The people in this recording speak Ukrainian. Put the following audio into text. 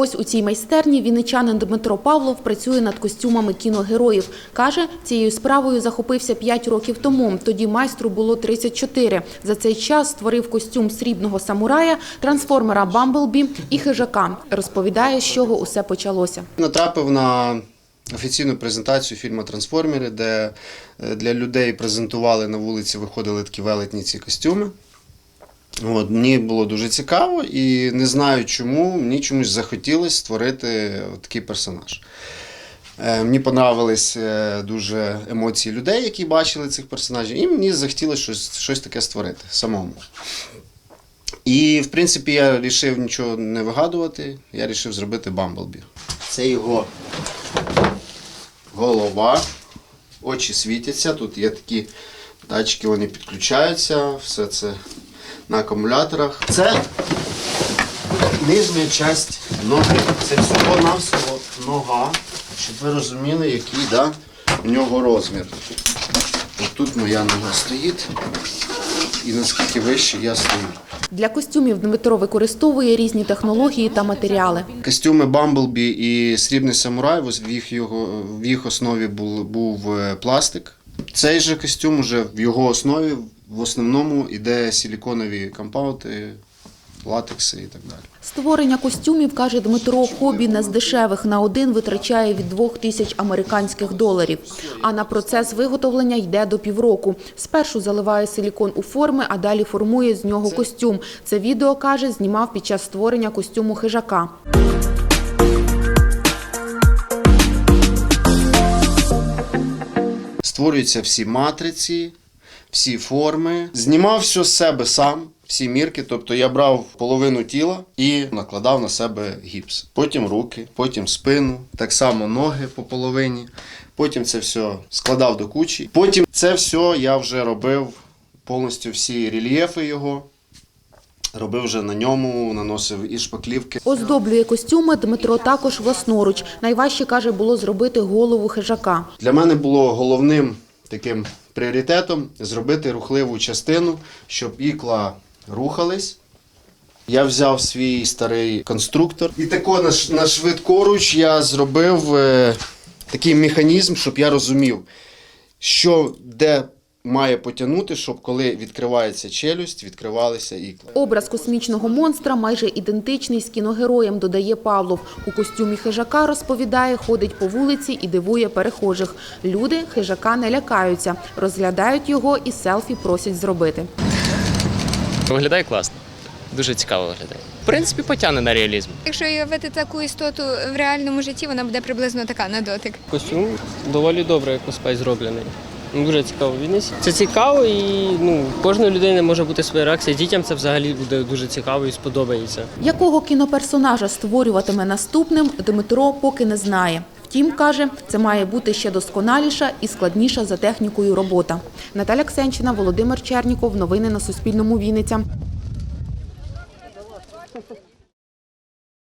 Ось у цій майстерні вінничанин Дмитро Павлов працює над костюмами кіногероїв. Каже, цією справою захопився 5 років тому. Тоді майстру було 34. За цей час створив костюм срібного самурая, трансформера Бамблбі і хижака. Розповідає, з чого усе почалося. Натрапив на офіційну презентацію фільму Трансформери, де е, для людей презентували на вулиці, виходили такі велетні ці костюми. От, мені було дуже цікаво і не знаю чому, мені чомусь захотілося створити такий персонаж. Е, Мені понравились е, дуже емоції людей, які бачили цих персонажів, і мені захотілося щось, щось таке створити самому. І, в принципі, я вирішив нічого не вигадувати, я вирішив зробити Бамблбі. Це його голова, очі світяться, тут є такі датчики, вони підключаються, все це на акумуляторах. Це нижня часть ноги. Це всього-навсього нога, щоб ви розуміли, який да, у нього розмір. От тут моя нога стоїть, і наскільки вище я стою. Для костюмів Дмитро використовує різні технології та матеріали. Костюми Бамблбі і Срібний самурай, в їх, його, в їх основі був, був е, пластик. Цей же костюм уже в його основі в основному йде силіконові компаунди, латекси і так далі. Створення костюмів, каже Дмитро, хобі не з дешевих. На один витрачає від двох тисяч американських доларів. А на процес виготовлення йде до півроку. Спершу заливає силікон у форми, а далі формує з нього костюм. Це відео, каже, знімав під час створення костюму хижака. Створюються всі матриці, всі форми. Знімав все з себе сам, всі мірки. Тобто я брав половину тіла і накладав на себе гіпс. Потім руки, потім спину, так само ноги по половині. Потім це все складав до кучі. Потім це все я вже робив повністю всі рельєфи його. Робив вже на ньому, наносив і шпаклівки. Оздоблює костюми Дмитро також власноруч. Найважче, каже, було зробити голову хижака. Для мене було головним таким пріоритетом зробити рухливу частину, щоб ікла рухались. Я взяв свій старий конструктор. І тако на, на швидкоруч я зробив е, такий механізм, щоб я розумів, що де має потягнути, щоб коли відкривається челюсть, відкривалися ікла. Образ космічного монстра майже ідентичний з кіногероєм, додає Павлов. У костюмі хижака, розповідає, ходить по вулиці і дивує перехожих. Люди хижака не лякаються, розглядають його і селфі просять зробити. Виглядає класно. Дуже цікаво виглядає. В принципі, потягне на реалізм. Якщо уявити таку істоту в реальному житті, вона буде приблизно така на дотик. Костюм доволі добре, як косплей зроблений. Ну, Дуже цікаво відніс. Це цікаво і ну, кожної людини може бути своя реакція. Дітям це взагалі буде дуже цікаво і сподобається. Якого кіноперсонажа створюватиме наступним, Дмитро поки не знає. Втім, каже, це має бути ще досконаліша і складніша за технікою робота. Наталя Ксенчина, Володимир Черніков. Новини на Суспільному. Вінниця.